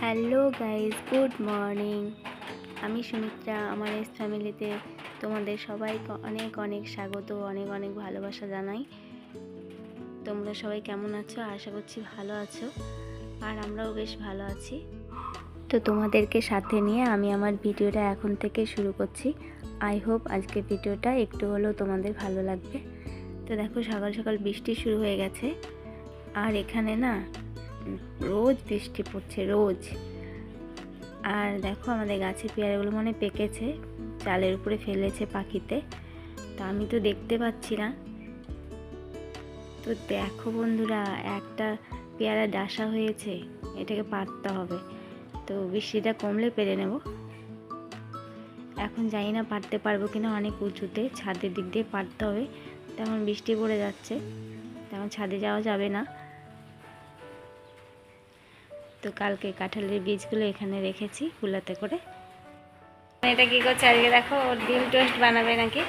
Hello guys good morning আমি সুমিত্রা, আমার S ফ্যামিলিতে তোমাদের সবাইকে অনেক অনেক স্বাগত, অনেক অনেক ভালোবাসা জানাই। তোমরা সবাই কেমন আছো? আশা করছি ভালো আছো। আর আমরাও বেশ ভালো আছি। তো তোমাদেরকে সাথে নিয়ে আমি আমার ভিডিওটা এখন থেকে শুরু করছি। আই হোপ আজকে ভিডিওটা একটু হলেও তোমাদের ভালো লাগবে। তো দেখো, সকাল সকাল বৃষ্টি শুরু হয়ে গেছে। আর এখানে না, রোজ বৃষ্টি পড়ছে, রোজ। আর দেখো, আমাদের গাছে পেয়ারাগুলো মনে পেকেছে, চালের উপরে ফেলেছে পাখিতে। তা আমি তো দেখতে পাচ্ছি না। তো দেখো বন্ধুরা, একটা পেয়ারা ডাসা হয়েছে, এটাকে পারতে হবে। তো বৃষ্টিটা কমলে পেরে নেব। এখন জানি না পারতে পারব কিনা, অনেক উঁচুতে, ছাদের দিক দিয়ে পারতে হবে। তেমন বৃষ্টি পড়ে যাচ্ছে, তেমন ছাদে যাওয়া যাবে না। তো কালকে কাঁঠালের বীজগুলো এখানে রেখেছি, কুলাতে করে। এটা কি করছে? আজকে দেখো, ডিম টোস্ট বানাবে নাকি?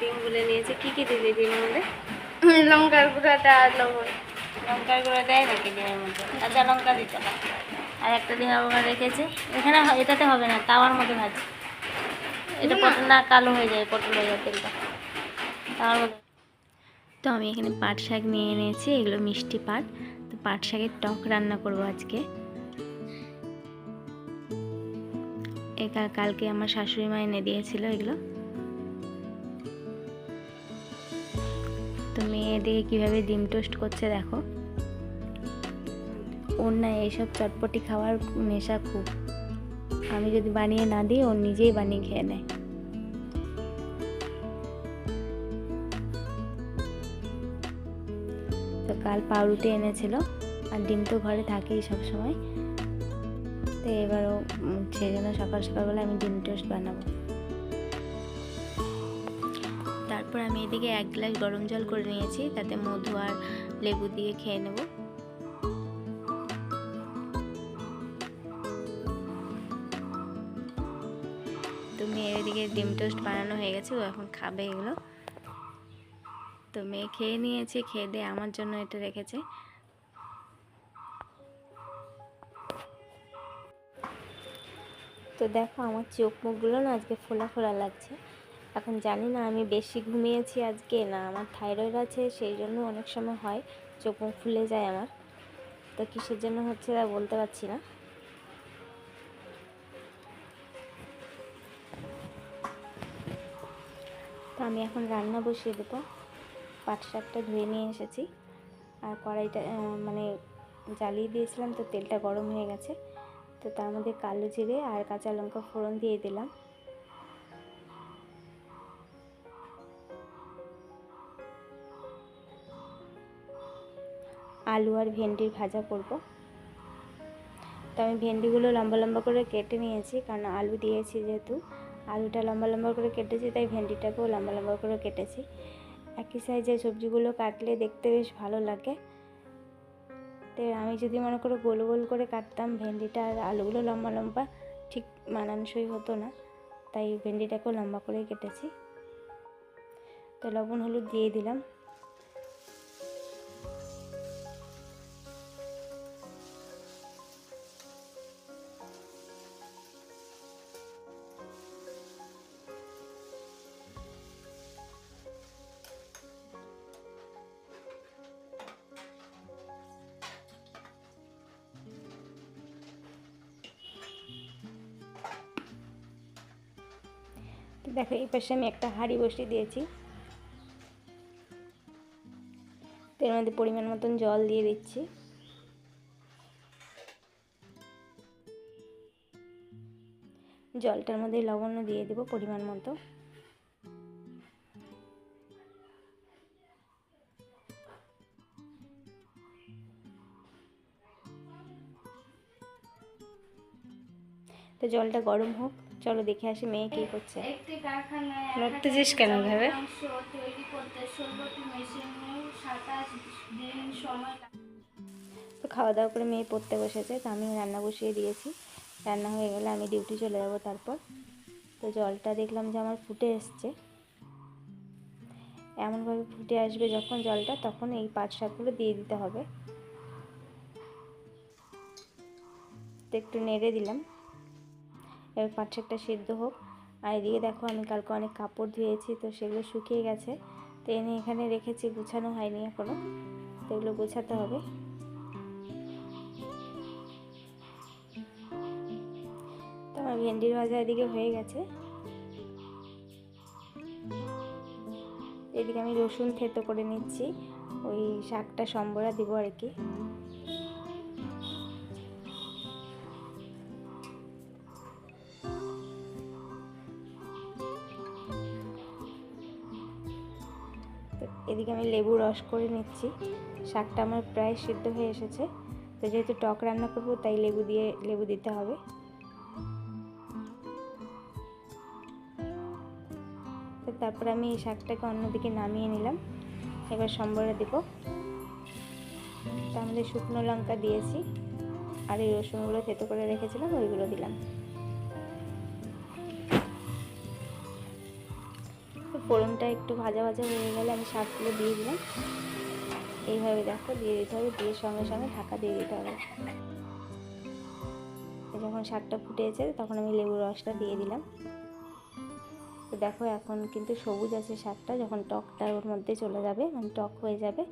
ডিম গুলে নিয়েছে। কি কি দিবি ডিমের মধ্যে লঙ্কার গুঁড়াটা আর লবণ। লঙ্কার গুঁড়ো দেয় নাকি ডিমের মধ্যে? কাঁচা লঙ্কা দিতে আর একটা ডিম আবার রেখেছে। এখানে এটাতে হবে না তাওয়ার মধ্যে ভাজি। এটা পটল না কালো হয়ে যায় পটল হয়ে যায় তেলটা। তাওয়ার মধ্যে তো আমি এখানে পাট শাক নিয়ে এনেছি এগুলো মিষ্টি পাট। তো পাট শাকের টক রান্না করব আজকে। এ কালকে আমার শাশুড়ি মা এনে দিয়েছিল এগুলো। মেয়ে এদিকে কীভাবে ডিম টোস্ট করছে দেখো। ওর না এইসব চটপটি খাওয়ার নেশা খুব। আমি যদি বানিয়ে না দিই, ও নিজেই বানিয়ে খেয়ে নেয়। তো কাল পাউরুটি এনেছিল, আর ডিম তো ঘরে থাকেই সব সময় তো এবারও সেই জন্য সকাল সকালবেলা আমি ডিম টোস্ট বানাবো। তারপর আমি এদিকে এক গ্লাস গরম জল করে নিয়েছি, তাতে মধু আর লেবু দিয়ে খেয়ে নেব। তো মেয়ের এদিকে ডিম টোস্ট বানানো হয়ে গেছে, ও এখন খাবে এগুলো। তো মেয়ে খেয়ে নিয়েছে, খেয়ে দিয়ে আমার জন্য এটা রেখেছে। তো দেখো আমার চোখ মুখগুলো না আজকে ফোলা ফোলা লাগছে। এখন জানি না, আমি বেশি ঘুমিয়েছি আজকে, না আমার থাইরয়েড আছে, সেই জন্য অনেক সময় হয়, চোখ মুখ ফুলে যায় আমার। তো কিসের জন্য হচ্ছে তা বলতে পারছি না। তো আমি এখন রান্না বসিয়ে দেবো। পাট শাকটা ধুয়ে নিয়ে এসেছি। আর কড়াইটা মানে জ্বালিয়ে দিয়েছিলাম, তো তেলটা গরম হয়ে গেছে। তো তার মধ্যে কালো জিরে আর কাঁচা লঙ্কা ফোড়ন দিয়ে দিলাম। আলু আর ভেন্ডির ভাজা করব। তো আমি ভেন্ডিগুলো লম্বা লম্বা করে কেটে নিয়েছি, কারণ আলু দিয়েছি যেহেতু। আলুটা লম্বা লম্বা করে কেটেছি, তাই ভেন্ডিটাকেও লম্বা লম্বা করে কেটেছি। একই সাইজের সবজিগুলো কাটলে দেখতে বেশ ভালো লাগে। তো আমি যদি মনে করো গোল গোল করে কাটতাম, ভেন্ডিটা আর আলুগুলো লম্বা লম্বা ঠিক মানানসই হতো না, তাই ভেন্ডিটাকেও লম্বা করেই কেটেছি। তো লবণ, হলুদ দিয়ে দিলাম। দেখো, এই পাশে আমি একটা হাঁড়ি বসিয়ে দিয়েছি। এর মধ্যে পরিমাণ মতন জল দিয়ে দিচ্ছি। জলটার মধ্যে লবণ দিয়ে দেবো পরিমাণ মতো। তো জলটা গরম হোক। চলো দেখে আসি মেয়ে কী করছে। নড়তেছিস কেন ভাবে? তো খাওয়া দাওয়া করে মেয়ে পড়তে বসেছে তো আমি রান্না বসিয়ে দিয়েছি। রান্না হয়ে গেলে আমি ডিউটি চলে যাব তারপর। তো জলটা দেখলাম যে আমার ফুটে এসছে। এমনভাবে ফুটে আসবে যখন জলটা তখন এই পাট শাকগুলো দিয়ে দিতে হবে। তো একটু নেড়ে দিলাম। এবার পাট শাকটা সিদ্ধ হোক। আর এদিকে দেখো আমি কালকে অনেক কাপড় ধুয়েছি, তো সেগুলো শুকিয়ে গেছে। তো এনে এখানে রেখেছি, গুছানো হয়নি এখনও তো এগুলো গোছাতে হবে। তো আমার ভেন্ডির ভাজা এদিকে হয়ে গেছে। এদিকে আমি রসুন থেতো করে নিচ্ছি, ওই শাকটা সম্বরা দিব আর কি। এদিকে আমি লেবু রস করে নিচ্ছি। শাকটা আমার প্রায় সিদ্ধ হয়ে এসেছে। তো যেহেতু টক রান্না করব, তাই লেবু দিয়ে, লেবু দিতে হবে। তো তারপর আমি এই শাকটাকে অন্যদিকে নামিয়ে নিলাম। এবার সম্বরে দিব। তার মধ্যে শুকনো লঙ্কা দিয়েছি। আর এই রসুনগুলো থেতো করে রেখেছিলাম, ওইগুলো দিলাম। ফোড়নটা একটু ভাজা ভাজা হয়ে গেলে আমি শাকগুলো দিয়ে দিলাম। এইভাবে দেখো দিয়ে দিতে হবে, দিয়ে সঙ্গে সঙ্গে ঢাকা দিয়ে দিতে হবে। যখন শাকটা ফুটেছে তখন আমি লেবুর রসটা দিয়ে দিলাম। তো দেখো এখন কিন্তু সবুজ আছে শাকটা যখন টকটা ওর মধ্যে চলে যাবে মানে টক হয়ে যাবে,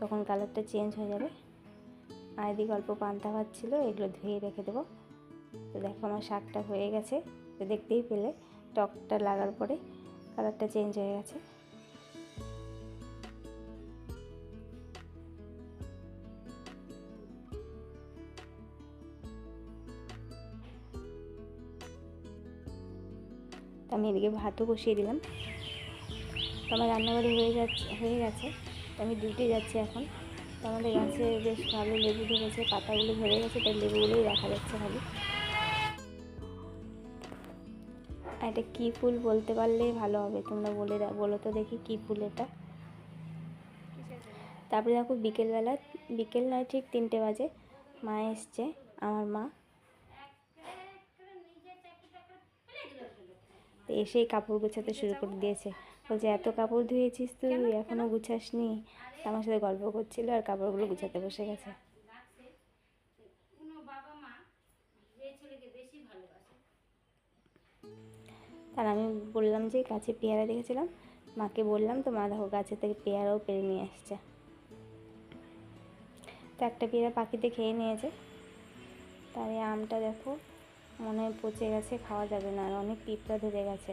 তখন কালারটা চেঞ্জ হয়ে যাবে। আর এদিকে অল্প পান্তা ভাত ছিল, এগুলো ধুয়ে রেখে দেবো। তো দেখো আমার শাকটা হয়ে গেছে, তো দেখতেই পেলে টকটা লাগার পরে। কালারটা চেঞ্জ হয়ে গেছে। আমি এদিকে ভাতও বসিয়ে দিলাম। তো আমার রান্নাবাড়ি হয়ে যাচ্ছে, হয়ে গেছে। তো আমি ডিউটি যাচ্ছি এখন। তো আমাদের গাছে বেশ ভালো লেবু ধরেছে, পাতাগুলো ধরে গেছে, তাই লেবুগুলোই দেখা যাচ্ছে খালি। এটা কী ফুল বলতে পারলে ভালো হবে? তোমরা বলে দাও, বলো তো দেখি কী ফুল এটা। তারপরে দেখো বিকেলবেলা, বিকেল নয়, ঠিক তিনটে বাজে। মা এসছে, আমার মা। এসেই কাপড় গোছাতে শুরু করে দিয়েছে। বলছে, এত কাপড় ধুয়েছিস তুই? এখনও গুছাসনি? আমার সাথে গল্প করছিল আর কাপড়গুলো গুছাতে বসে গেছে। তার আমি বললাম যে গাছে পেয়ারা দেখেছিলাম। মাকে বললাম তো মা দেখো গাছের থেকে পেয়ারাও পেরে নিয়ে আসছে। তো একটা পেয়ারা পাখিতে খেয়ে নিয়েছে। তার আমটা দেখো, মনে হয় পচে গেছে, খাওয়া যাবে না, আর অনেক পিঁপড়া ধরে গেছে।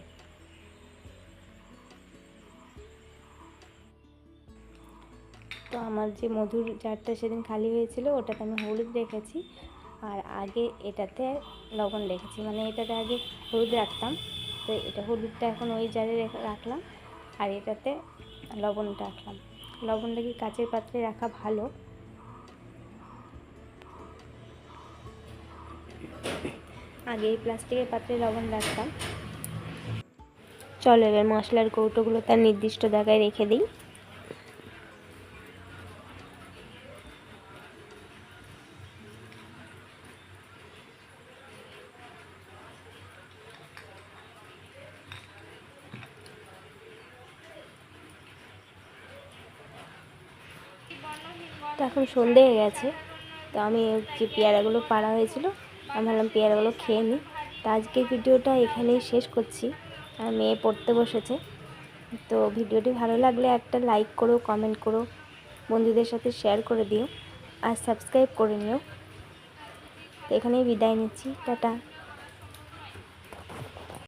তো আমার যে মধুর জারটা সেদিন খালি হয়েছিল, ওটাতে আমি হলুদ রেখেছি। আর আগে এটাতে লবণ রেখেছি মানে এটাতে আগে হলুদ রাখতাম। তো এটা হলুদটা এখন ওই জারে রেখে- রাখলাম। আর এটাতে লবণটা রাখলাম। লবণটা কি কাচের পাত্রে রাখা ভালো? আগে এই প্লাস্টিকের পাত্রে লবণ রাখতাম। চলো এবার মশলার কৌটোগুলো তার নির্দিষ্ট জায়গায় রেখে দিই। তো এখন সন্ধে হয়ে গেছে। তো আমি যে পেয়ারাগুলো পাড়া হয়েছিল, আমি ভাবলাম পেয়ারাগুলো খেয়ে নিই। তো আজকের ভিডিওটা এখানেই শেষ করছি। আর মেয়ে পড়তে বসেছে। তো ভিডিওটি ভালো লাগলে একটা লাইক করো কমেন্ট করো, বন্ধুদের সাথে শেয়ার করে দিও। আর সাবস্ক্রাইব করে নিও। তো এখানেই বিদায় নিচ্ছি। টাটা।